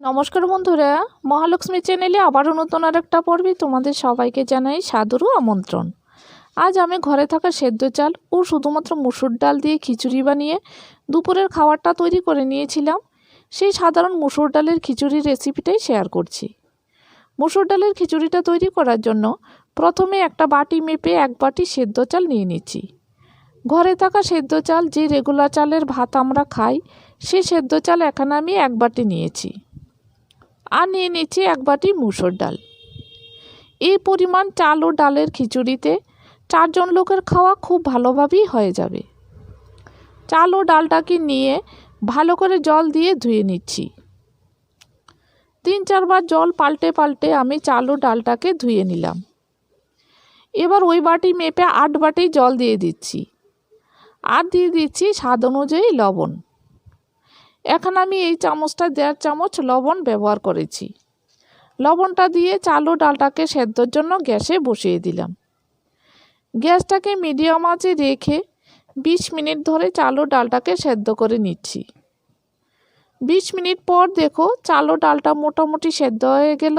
নমস্কার বন্ধুরা, মহালক্ষ্মী চ্যানেলে আবারও নতুন আর একটা পর্বে তোমাদের সবাইকে জানাই সাদরু আমন্ত্রণ। আজ আমি ঘরে থাকা সেদ্ধ চাল ও শুধুমাত্র মুসুর ডাল দিয়ে খিচুড়ি বানিয়ে দুপুরের খাবারটা তৈরি করে নিয়েছিলাম। সেই সাধারণ মুসুর ডালের খিচুড়ির রেসিপিটাই শেয়ার করছি। মুসুর ডালের খিচুড়িটা তৈরি করার জন্য প্রথমে একটা বাটি মেপে এক বাটি সেদ্ধ চাল নিয়ে নিচ্ছি। ঘরে থাকা সেদ্ধ চাল যে রেগুলার চালের ভাত আমরা খাই সেই সেদ্ধ চাল এখানে আমি এক বাটি নিয়েছি। আর নিয়ে নিচ্ছি এক বাটি মুসুর ডাল। এই পরিমাণ চাল ও ডালের খিচুড়িতে চারজন লোকের খাওয়া খুব ভালোভাবেই হয়ে যাবে। চাল ও ডালটাকে নিয়ে ভালো করে জল দিয়ে ধুয়ে নিচ্ছি। তিন চারবার জল পাল্টে পাল্টে আমি চাল ও ডালটাকে ধুয়ে নিলাম। এবার ওই বাটি মেপে আট বাটি জল দিয়ে দিচ্ছি। আর দিয়ে দিচ্ছি স্বাদ অনুযায়ী লবণ। এখন আমি এই চামচটা দেড় চামচ লবণ ব্যবহার করেছি। লবণটা দিয়ে চালু ডালটাকে সেদ্ধর জন্য গ্যাসে বসিয়ে দিলাম। গ্যাসটাকে মিডিয়াম আঁচে রেখে বিশ মিনিট ধরে চাল ডালটাকে সেদ্ধ করে নিচ্ছি। বিশ মিনিট পর দেখো চাল ডালটা মোটামুটি সেদ্ধ হয়ে গেল।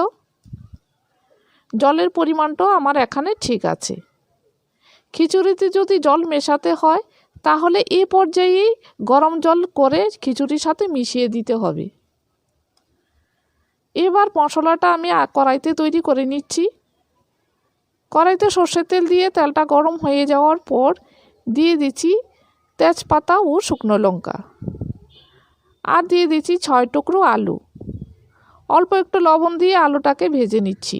জলের পরিমাণটাও আমার এখানে ঠিক আছে। খিচুড়িতে যদি জল মেশাতে হয় তাহলে এ পর্যায়েই গরম জল করে খিচুড়ির সাথে মিশিয়ে দিতে হবে। এবার মশলাটা আমি কড়াইতে তৈরি করে নিচ্ছি। কড়াইতে সর্ষের তেল দিয়ে তেলটা গরম হয়ে যাওয়ার পর দিয়ে দিচ্ছি তেজপাতা ও শুকনো লঙ্কা। আর দিয়ে দিচ্ছি ছয় টুকরো আলু। অল্প একটু লবণ দিয়ে আলুটাকে ভেজে নিচ্ছি।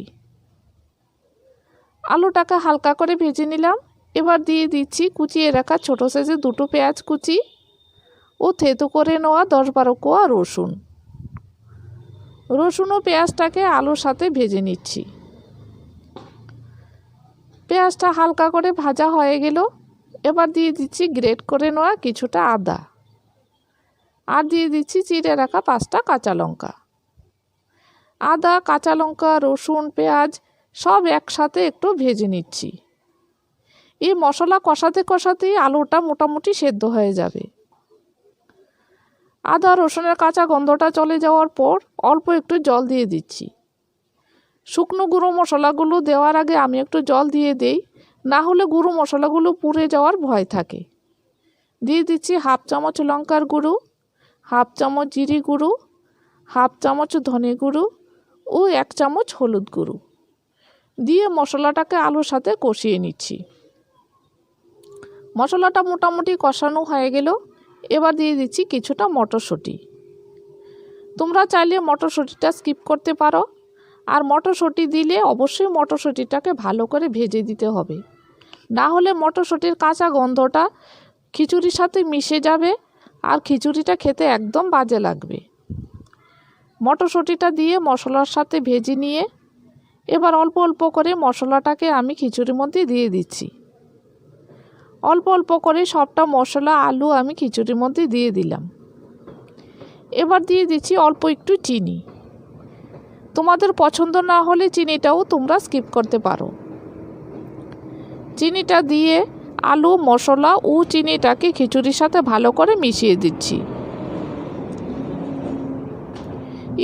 আলুটাকে হালকা করে ভেজে নিলাম। এবার দিয়ে দিচ্ছি কুচিয়ে রাখা ছোটো সাইজে দুটো পেঁয়াজ কুচি ও থেতো করে নেওয়া দশ বারো কোয়া রসুন। রসুন ও পেঁয়াজটাকে আলুর সাথে ভেজে নিচ্ছি। পেঁয়াজটা হালকা করে ভাজা হয়ে গেল। এবার দিয়ে দিচ্ছি গ্রেট করে নেওয়া কিছুটা আদা। আর দিয়ে দিচ্ছি চিড়ে রাখা পাঁচটা কাঁচা লঙ্কা। আদা, কাঁচা লঙ্কা, রসুন, পেঁয়াজ সব একসাথে একটু ভেজে নিচ্ছি। এই মশলা কষাতে কষাতেই আলুটা মোটামুটি সেদ্ধ হয়ে যাবে। আদা, রসুনের কাঁচা গন্ধটা চলে যাওয়ার পর অল্প একটু জল দিয়ে দিচ্ছি। শুকনো গুঁড়ো মশলাগুলো দেওয়ার আগে আমি একটু জল দিয়ে দেই, না হলে গুঁড়ো মশলাগুলো পুড়ে যাওয়ার ভয় থাকে। দিয়ে দিচ্ছি হাফ চামচ লঙ্কার গুঁড়ো, হাফ চামচ জিরি গুঁড়ো, হাফ চামচ ধনে গুঁড়ো ও এক চামচ হলুদ গুঁড়ো। দিয়ে মশলাটাকে আলুর সাথে কষিয়ে নিচ্ছি। মশলাটা মোটামুটি কষানো হয়ে গেল। এবার দিয়ে দিচ্ছি কিছুটা মটরশুঁটি। তোমরা চাইলে মটরশুঁটিটা স্কিপ করতে পারো। আর মটরশুঁটি দিলে অবশ্যই মটরশুঁটিটাকে ভালো করে ভেজে দিতে হবে। না হলে মটরশুঁটির কাঁচা গন্ধটা খিচুড়ির সাথে মিশে যাবে আর খিচুড়িটা খেতে একদম বাজে লাগবে। মটরশুঁটিটা দিয়ে মশলার সাথে ভেজে নিয়ে এবার অল্প অল্প করে মশলাটাকে আমি খিচুড়ির মধ্যে দিয়ে দিচ্ছি। অল্প অল্প করে সবটা মশলা, আলু আমি খিচুড়ির মধ্যে দিয়ে দিলাম। এবার দিয়ে দিচ্ছি অল্প একটু চিনি। তোমাদের পছন্দ না হলে চিনিটাও তোমরা স্কিপ করতে পারো। চিনিটা দিয়ে আলু, মশলা ও চিনিটাকে খিচুড়ির সাথে ভালো করে মিশিয়ে দিচ্ছি।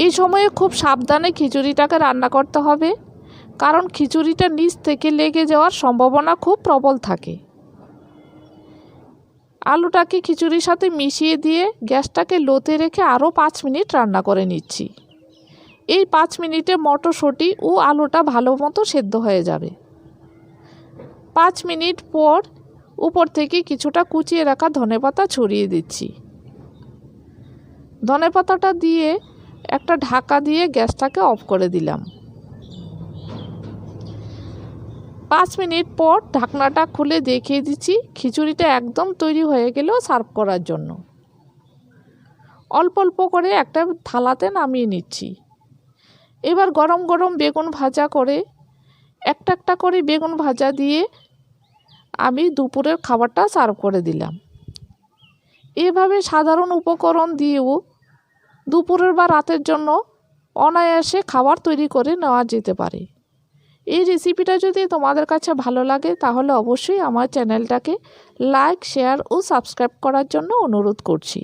এই সময়ে খুব সাবধানে খিচুড়িটাকে রান্না করতে হবে, কারণ খিচুড়িটা নিচ থেকে লেগে যাওয়ার সম্ভাবনা খুব প্রবল থাকে। আলুটাকে খিচুড়ির সাথে মিশিয়ে দিয়ে গ্যাসটাকে লোতে রেখে আরও পাঁচ মিনিট রান্না করে নিচ্ছি। এই পাঁচ মিনিটে মটরশুঁটি ও আলুটা ভালো মতো সেদ্ধ হয়ে যাবে। পাঁচ মিনিট পর উপর থেকে কিছুটা কুচিয়ে রাখা ধনেপাতা ছড়িয়ে দিচ্ছি। ধনেপাতাটা দিয়ে একটা ঢাকা দিয়ে গ্যাসটাকে অফ করে দিলাম। পাঁচ মিনিট পর ঢাকনাটা খুলে দেখিয়ে দিচ্ছি। খিচুড়িটা একদম তৈরি হয়ে গেল সার্ভ করার জন্য। অল্প অল্প করে একটা থালাতে নামিয়ে নিচ্ছি। এবার গরম গরম বেগুন ভাজা করে একটা একটা করে বেগুন ভাজা দিয়ে আমি দুপুরের খাবারটা সার্ভ করে দিলাম। এভাবে সাধারণ উপকরণ দিয়েও দুপুরের বা রাতের জন্য অনায়াসে খাবার তৈরি করে নেওয়া যেতে পারে। এই রেসিপিটা যদি তোমাদের কাছে ভালো লাগে, তাহলে অবশ্যই আমার চ্যানেলটাকে লাইক শেয়ার ও সাবস্ক্রাইব করার জন্য অনুরোধ করছি।